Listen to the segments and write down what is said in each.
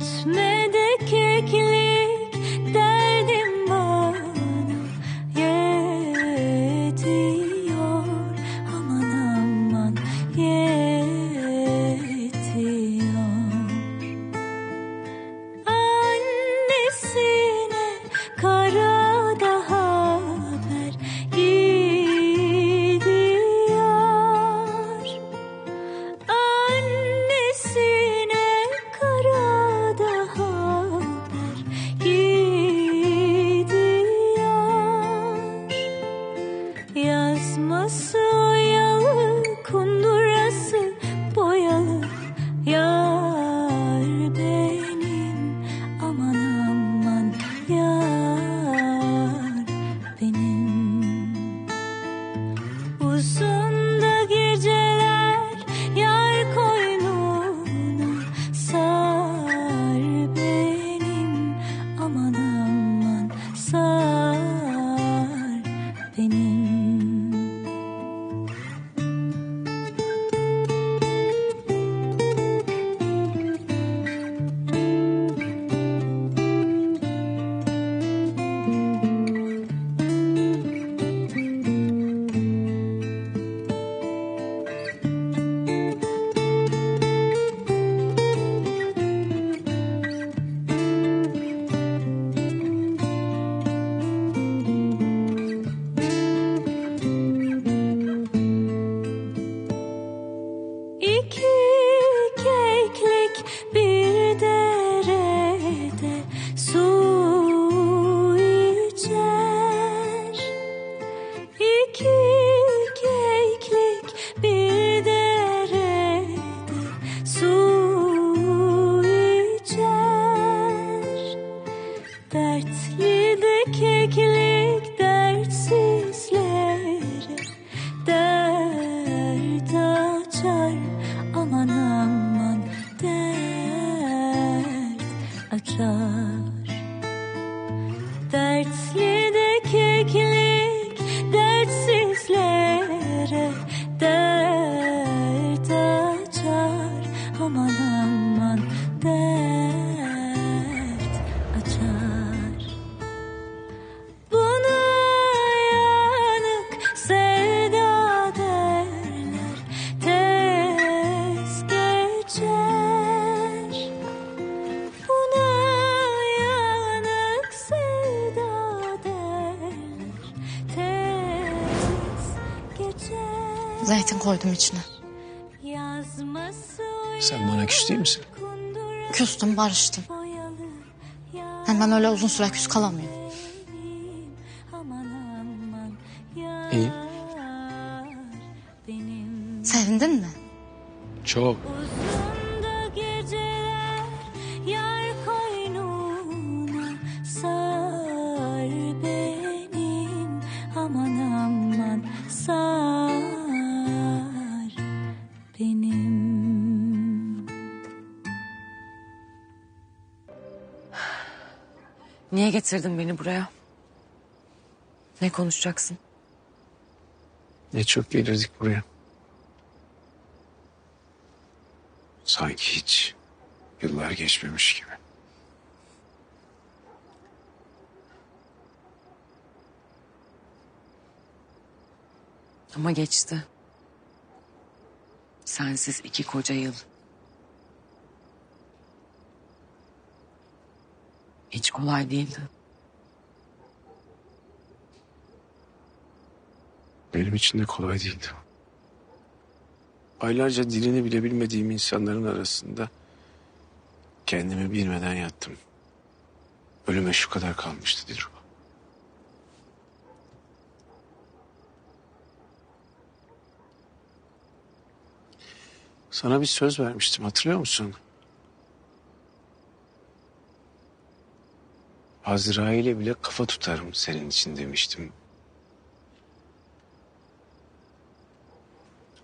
ötmeden 死。dertli de ki koydum içine. Sen bana küs değil misin? Küstüm, barıştım. Hem ben öyle uzun süre küs kalamıyorum. İyi. Sevindin mi? Çok. Niye getirdin beni buraya? Ne konuşacaksın? Ne çok gelirdik buraya. Sanki hiç yıllar geçmemiş gibi. Ama geçti. Sensiz iki koca yıl. Hiç kolay değildi. Benim için de kolay değildi. Aylarca dilini bile bilmediğim insanların arasında kendimi bilmeden yattım. Ölüme şu kadar kalmıştı Dilruba. Sana bir söz vermiştim hatırlıyor musun? Azrail'e bile kafa tutarım senin için demiştim.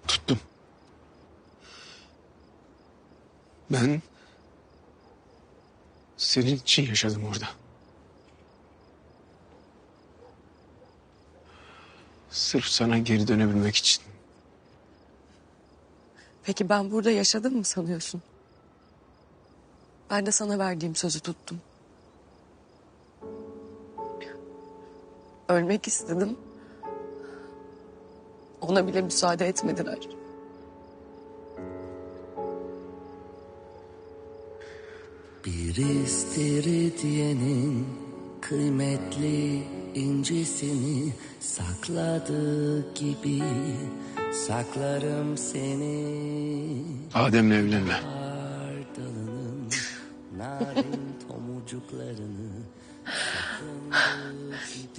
Tuttum. Ben senin için yaşadım orada. Sırf sana geri dönebilmek için. Peki ben burada yaşadım mı sanıyorsun? Ben de sana verdiğim sözü tuttum. Ölmek istedim. Ona bile müsaade etmediler. Bir istiridyenin kıymetli incisini sakladığı gibi saklarım seni Adem'le evlenme. ardalının narin tomurcuklarını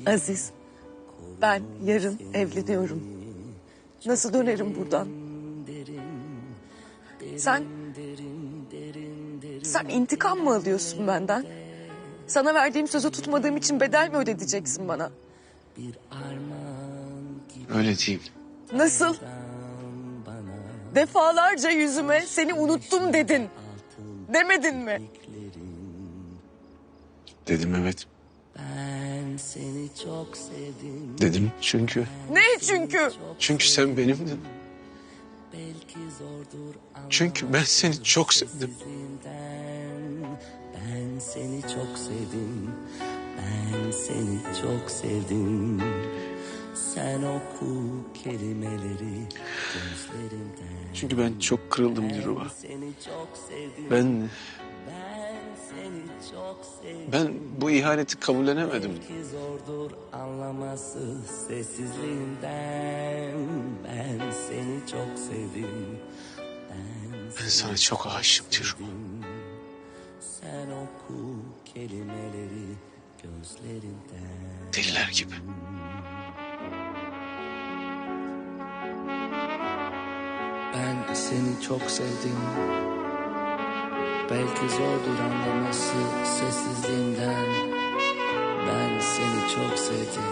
Aziz, ben yarın evleniyorum. Nasıl dönerim buradan? Sen, sen intikam mı alıyorsun benden? Sana verdiğim sözü tutmadığım için bedel mi ödeteceksin bana? Öyle değil. Nasıl? Defalarca yüzüme seni unuttum dedin. Demedin mi? Dedim evet. Ben seni çok sevdim Dedim çünkü. Ne çünkü? Çünkü sen benimdin. belki zordur Çünkü ben seni çok sevdim. ben seni çok sevdim ben seni çok sevdim sen oku kelimeleri gözlerimden Çünkü ben çok kırıldım Dilruba. seni çok sevdim Ben, ben bu ihaneti kabullenemedim. Zordur anlaması sessizliğinden Ben seni çok sevdim Ben sana çok aşığım Dilruba. Sen oku kelimeleri gözlerinden Deliler gibi. Ben seni çok sevdim Belki zordur anlaması sessizliğimden Ben seni çok sevdim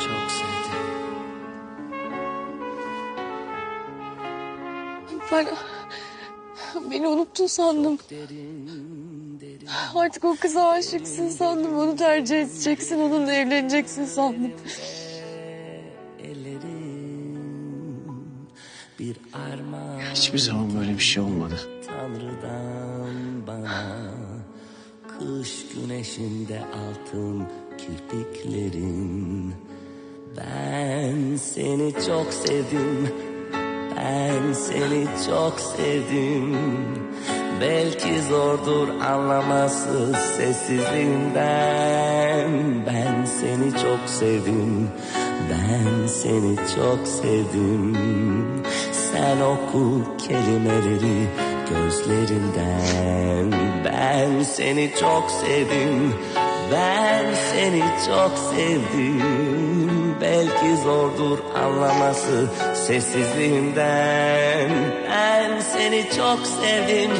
Çok sevdim Ben beni unuttun sandım. Artık o kıza aşıksın sandım. Onu tercih edeceksin, onunla evleneceksin sandım. ellerin Bir armağan Hiçbir zaman böyle bir şey olmadı. Tanrı'dan bana. Kış güneşinde altın kirpiklerin. Ben seni çok sevdim. Ben seni çok sevdim. Belki zordur anlaması sessizliğinden Ben seni çok sevdim. Ben seni çok sevdim. Sen oku kelimeleri gözlerinden. Ben seni çok sevdim Ben seni çok sevdim. Belki zordur anlaması sessizliğinden Ben seni çok sevdim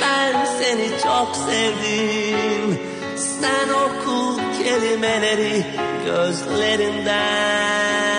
Ben seni çok sevdim. Sen oku kelimeleri gözlerinden